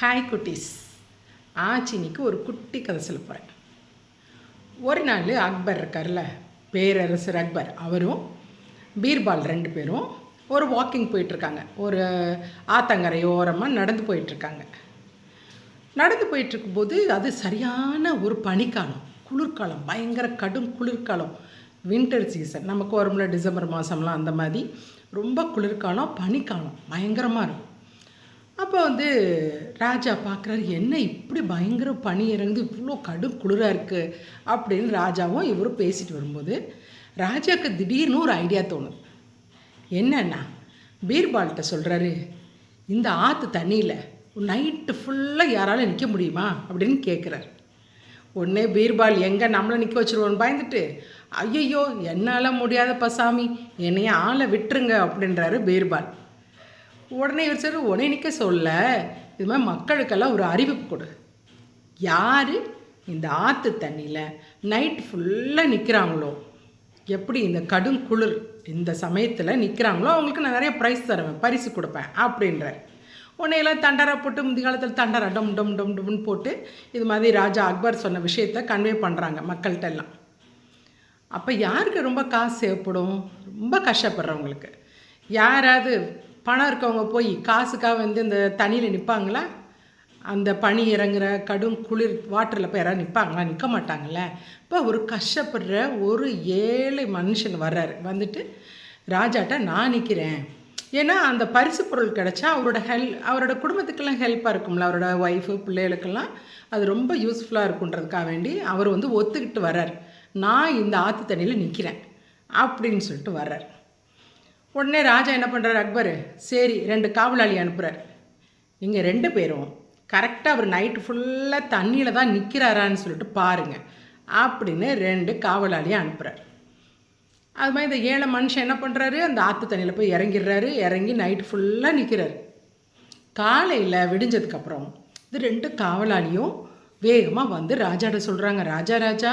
Hi குட்டீஸ். ஆச்சினிக்கு ஒரு குட்டி கதை சொல்ல போகிறேன் ஒரு நாள் அக்பர் இருக்கார்ல பேரரசர் அக்பர். அவரும் பீர்பால் ரெண்டு பேரும் ஒரு வாக்கிங் போயிட்டுருக்காங்க. ஒரு ஆத்தங்கரை ஓரமாக நடந்து போயிட்டுருக்காங்க. நடந்து போயிட்டுருக்கும்போது அது சரியான ஒரு பனிக்காலம். குளிர்காலம் பயங்கர கடும் குளிர்காலம். வின்டர் சீசன் நமக்கு வரும்ல டிசம்பர் மாதம்லாம் அந்த மாதிரி. ரொம்ப குளிர்காலம் பனிக்காலம். பயங்கரமாக இருக்கும். அப்போ வந்து ராஜா பார்க்குறாரு என்ன இப்படி பயங்கர பனி இறங்குது? இவ்வளோ கடும் குளிராக இருக்குது அப்படின்னு ராஜாவும் இவரும் பேசிட்டு வரும்போது ராஜாவுக்கு திடீர்னு ஒரு ஐடியா தோணுது. என்னன்னா பீர்பால்கிட்ட சொல்கிறாரு இந்த ஆற்று தண்ணியில் நைட்டு ஃபுல்லாக யாராலும் நிற்க முடியுமா? அப்படின்னு கேட்குறாரு உடனே பீர்பால் எங்கே நம்மளை நிற்க வச்சுருவோன்னு பயந்துட்டு ஐயையோ என்னால் முடியாதப்பா சாமி என்னைய ஆளை விட்டுருங்க அப்படின்றாரு பீர்பால். உடனே இவர் சரி உடனே நிற்க சொல்ல. இது மாதிரி மக்களுக்கெல்லாம் ஒரு அறிவிப்பு கொடு. யார் இந்த ஆற்று தண்ணியில் நைட் ஃபுல்லாக நிற்கிறாங்களோ எப்படி இந்த கடும் குளிர் இந்த சமயத்தில் நிற்கிறாங்களோ அவங்களுக்கு நான் நிறைய ப்ரைஸ் தருவேன் பரிசு கொடுப்பேன் அப்படின்ற உடனே எல்லாம் தண்டரா போட்டு முந்தி காலத்தில் தண்டரா டம் டம் டம் டம்னு போட்டு இது மாதிரி ராஜா அக்பர் சொன்ன விஷயத்த கன்வே பண்ணுறாங்க மக்கள்கிட்ட எல்லாம். அப்போ யாருக்கு ரொம்ப காசு தேவைப்படும்? ரொம்ப கஷ்டப்படுறவங்களுக்கு. யாராவது பணம் இருக்கவங்க போய் காசுக்காக வந்து இந்த தண்ணியில் நிற்பாங்களா அந்த பனி இறங்குற கடும் குளிர் வாட்டரில் போய் யாராவது நிற்பாங்களா நிற்க மாட்டாங்கல்ல. இப்போ ஒரு கஷ்டப்படுற ஒரு ஏழை மனுஷன் வர்றாரு. வந்துட்டு ராஜாட்ட நான் நிற்கிறேன் ஏன்னா அந்த பரிசு பொருள் கிடச்சா அவரோட ஹெல் அவரோட குடும்பத்துக்கெல்லாம் ஹெல்ப்பாக இருக்கும்ல. அவரோட ஒய்ஃபு பிள்ளைகளுக்கெல்லாம் அது ரொம்ப யூஸ்ஃபுல்லாக இருக்குன்றதுக்காக வேண்டி அவர் வந்து ஒத்துக்கிட்டு வர்றார். நான் இந்த ஆற்று தண்ணியில் நிற்கிறேன் அப்படின்னு சொல்லிட்டு வர்றார். உடனே ராஜா என்ன பண்ணுறாரு அக்பர்? சரி ரெண்டு காவலாளி அனுப்புகிறார் நீங்கள் ரெண்டு பேரும் கரெக்டாக அவர் நைட்டு ஃபுல்லாக தண்ணியில் தான் நிற்கிறாரான்னு சொல்லிட்டு பாருங்கள் அப்படின்னு ரெண்டு காவலாளியை அனுப்புகிறார் அது மாதிரி இந்த ஏழை மனுஷன் என்ன பண்ணுறாரு அந்த ஆற்று தண்ணியில் போய் இறங்கிடுறாரு. இறங்கி நைட்டு ஃபுல்லாக நிற்கிறாரு காலையில் விடிஞ்சதுக்கப்புறம் இது ரெண்டு காவலாளியும் வேகமாக வந்து ராஜாட்ட சொல்கிறாங்க ராஜா ராஜா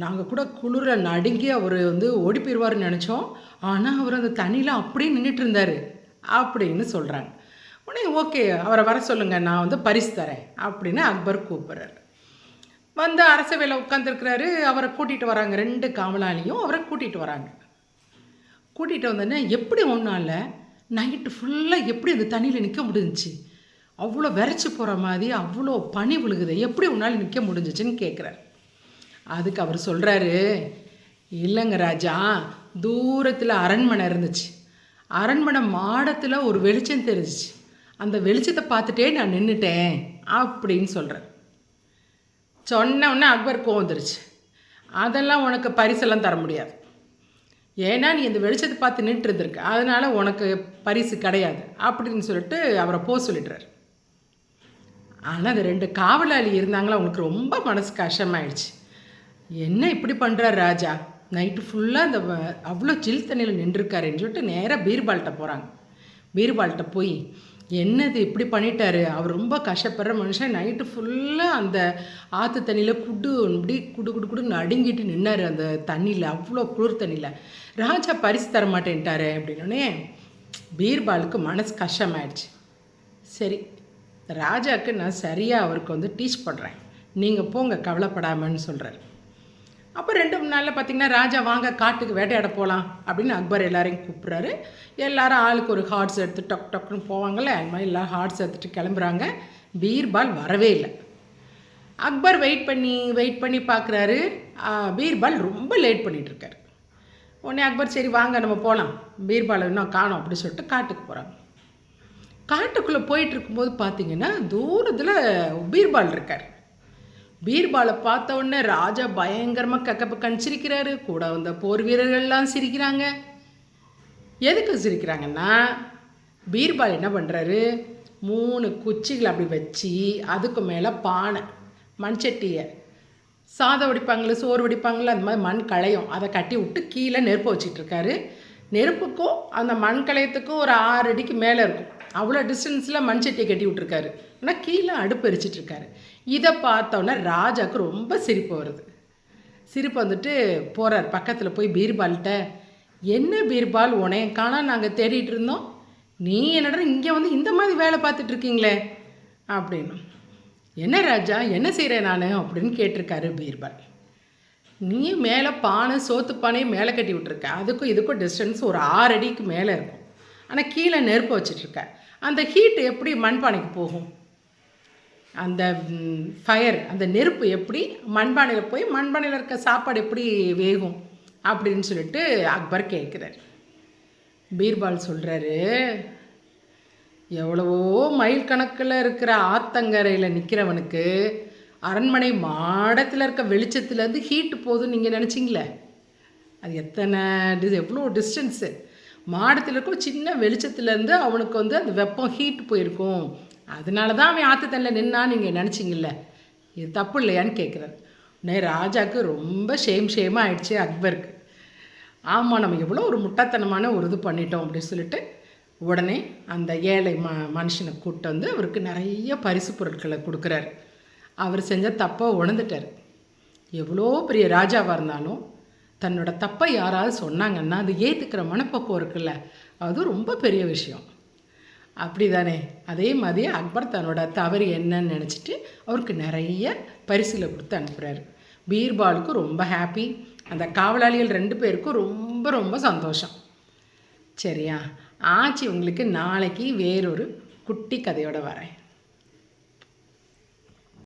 நாங்கள் கூட குளிர நடுங்கி அவர் வந்து ஓடி போயிடுவார்னு நினச்சோம். ஆனால் அவர் அந்த தண்ணியில் அப்படியே நின்றுட்டு இருந்தார் அப்படின்னு சொல்கிறாங்க உடனே ஓகே அவரை வர சொல்லுங்கள் நான் வந்து பரிசு தரேன் அப்படின்னு அக்பர் கூப்பிட்றாரு. வந்து அரசவையில் உட்காந்துருக்கிறாரு அவரை கூட்டிகிட்டு வராங்க ரெண்டு காவலாளியும் அவரை கூட்டிகிட்டு வராங்க. கூட்டிகிட்டு வந்தோடனே எப்படி ஒன்றால் நைட்டு ஃபுல்லாக எப்படி அந்த தண்ணியில் நிற்க முடிஞ்சிச்சு? அவ்வளோ விரைச்சி போகிற மாதிரி அவ்வளோ பனி விழுகுது. எப்படி உன்னால் நிற்க முடிஞ்சிச்சின்னு கேட்குறாரு அதுக்கு அவர் சொல்கிறாரு இல்லைங்க ராஜா தூரத்தில் அரண்மனை இருந்துச்சு. அரண்மனை மாடத்தில் ஒரு வெளிச்சம் தெரிஞ்சிச்சு. அந்த வெளிச்சத்தை பார்த்துட்டே நான் நின்றுட்டேன் அப்படின்னு சொல்கிறேன் சொன்ன உடனே அக்பர் கோவந்துருச்சு அதெல்லாம் உனக்கு பரிசெல்லாம் தர முடியாது. ஏன்னா நீ இந்த வெளிச்சத்தை பார்த்து நின்று இருந்திருக்க அதனால் உனக்கு பரிசு கிடையாது அப்படின்னு சொல்லிட்டு அவரை போக சொல்லிடுறாரு. ஆனால் அந்த ரெண்டு காவலாளி இருந்தாங்களா அவங்களுக்கு ரொம்ப மனசு கஷ்டமாயிடுச்சு. என்ன இப்படி பண்ணுறார் ராஜா? நைட்டு ஃபுல்லாக அந்த அவ்வளோ சில் தண்ணியில் நின்றுருக்காருன்னு சொல்லிட்டு நேராக பீர்பால்கிட்ட போகிறாங்க பீர்பால்கிட்ட போய் என்னது இப்படி பண்ணிட்டாரு? அவர் ரொம்ப கஷ்டப்படுற மனுஷன். நைட்டு ஃபுல்லாக அந்த ஆற்று தண்ணியில் குடு இப்படி குடு குடு குடுன்னு அடுங்கிட்டு நின்னார் அந்த தண்ணியில் அவ்வளோ குளிர் தண்ணியில். ராஜா பரிசு தர மாட்டேன்ட்டாரு அப்படின்னோடனே பீர்பாலுக்கு மனசு கஷ்டமாயிடுச்சு. சரி ராஜாவுக்கு நான் சரியாக அவருக்கு வந்து டீச் பண்ணுறேன் நீங்கள் போங்க கவலைப்படாமன்னு சொல்கிறார் அப்போ ரெண்டு மூணு நாளில் பார்த்தீங்கன்னா ராஜா வாங்க காட்டுக்கு வேட்டையாட போகலாம் அப்படின்னு அக்பர் எல்லாரையும் கூப்பிட்றாரு. எல்லாரும் ஆளுக்கு ஒரு ஹார்ட்ஸ் எடுத்து டொக் டொக்குன்னு போவாங்கள்ல அது மாதிரி எல்லாம் ஹார்ட்ஸ் எடுத்துகிட்டு கிளம்புறாங்க. பீர்பால் வரவே இல்லை. அக்பர் வெயிட் பண்ணி வெயிட் பண்ணி பார்க்குறாரு பீர்பால் ரொம்ப லேட் பண்ணிகிட்ருக்காரு உடனே அக்பர் சரி வாங்க நம்ம போகலாம் பீர்பால் இன்னும் காணோம் அப்படின்னு சொல்லிட்டு காட்டுக்கு போகிறாங்க காட்டுக்குள்ளே போயிட்டு இருக்கும்போது பார்த்தீங்கன்னா தூரத்தில் பீர்பால் இருக்கார். பீர்பாலை பார்த்த உடனே ராஜா பயங்கரமாக கக்கப்பக்கன்னு சிரிக்கிறாரு கூட வந்த போர் வீரர்கள்லாம் சிரிக்கிறாங்க. எதுக்கு சிரிக்கிறாங்கன்னா பீர்பால் என்ன பண்ணுறாரு மூணு குச்சிகளை அப்படி வச்சு அதுக்கு மேலே பானை மண்சட்டியை சாதம் வடிப்பாங்களே சோறு வடிப்பாங்களே அந்த மாதிரி மண் களையும் அதை கட்டி விட்டு கீழே நெருப்பு வச்சிட்ருக்காரு நெருப்புக்கும் அந்த மண் களையத்துக்கும் ஒரு ஆறு அடிக்கு மேலே இருக்கும். அவ்வளோ டிஸ்டன்ஸில் மண்சட்டியை கட்டி விட்ருக்காரு ஆனால் கீழே அடுப்பு எரிச்சிட்ருக்காரு இதை பார்த்தோன்னே ராஜாவுக்கு ரொம்ப சிரிப்பு வருது. சிரிப்பு வந்துட்டு போகிறார் பக்கத்தில் போய் பீர்பால்கிட்ட என்ன பீர்பால் உனைய காணா நாங்கள் தேடிட்டு இருந்தோம். நீ என்னடா இங்கே வந்து இந்த மாதிரி வேலை பார்த்துட்டு இருக்கீங்களே? அப்படின்னு. என்ன ராஜா என்ன செய்கிறேன் நான்? அப்படின்னு கேட்டிருக்காரு பீர்பால் நீ மேலே பானை சோத்து பானையை மேலே கட்டி விட்ருக்க அதுக்கும் இதுக்கும் டிஸ்டன்ஸ் ஒரு ஆறு அடிக்கு மேலே இருக்கும். ஆனால் கீழே நெருப்பு வச்சிட்ருக்க. அந்த ஹீட் எப்படி மண்பானைக்கு போகும்? அந்த ஃபயர் அந்த நெருப்பு எப்படி மண்பானையில் போய் மண்பானையில் இருக்க சாப்பாடு எப்படி வேகும் அப்படின்னு சொல்லிட்டு அக்பர் கேட்குறாரு. பீர்பால் சொல்கிறாரு எவ்வளவோ மைல் கணக்கில் இருக்கிற ஆத்தங்கரையில் நிற்கிறவனுக்கு அரண்மனை மாடத்தில் இருக்க வெளிச்சத்துலேருந்து ஹீட்டு போதும் நீங்கள் நினச்சிங்களே? அது எத்தனை டி எவ்வளோ டிஸ்டன்ஸு மாடத்தில் இருக்கும் சின்ன வெளிச்சத்துலேருந்து அவனுக்கு வந்து அந்த வெப்பம் ஹீட் போயிருக்கும். அதனால தான் அவன் ஆற்று தண்ணில் நின்னா நீங்கள் நினச்சிங்கல்ல? இது தப்பு இல்லையான்னு கேட்குறாரு உடனே ராஜாவுக்கு ரொம்ப ஷேம் ஷேமாக ஆயிடுச்சு அக்பருக்கு. ஆமாம் நம்ம எவ்வளோ ஒரு முட்டாத்தனமான ஒரு இது பண்ணிட்டோம் அப்படின்னு சொல்லிட்டு உடனே அந்த ஏழை ம மனுஷனை கூப்பிட்டு வந்து அவருக்கு நிறைய பரிசு பொருட்களை கொடுக்குறாரு. அவர் செஞ்ச தப்பை உணர்ந்துட்டார். எவ்வளோ பெரிய ராஜாவாக இருந்தாலும் தன்னோட தப்பை யாராவது சொன்னாங்கன்னா அது ஏற்றுக்கிற மனப்பக்குவம் இருக்குல்ல அது ரொம்ப பெரிய விஷயம். அப்படி தானே அதே மாதிரி அக்பர் தன்னோட தவறு என்னன்னு நினச்சிட்டு அவருக்கு நிறைய பரிசில் கொடுத்து அனுப்புகிறாரு பீர்பாலுக்கு ரொம்ப ஹாப்பி அந்த காவலாளிகள் ரெண்டு பேருக்கும் ரொம்ப ரொம்ப சந்தோஷம். சரியா? ஆச்சி உங்களுக்கு நாளைக்கு வேறொரு குட்டி கதையோடு வரேன்.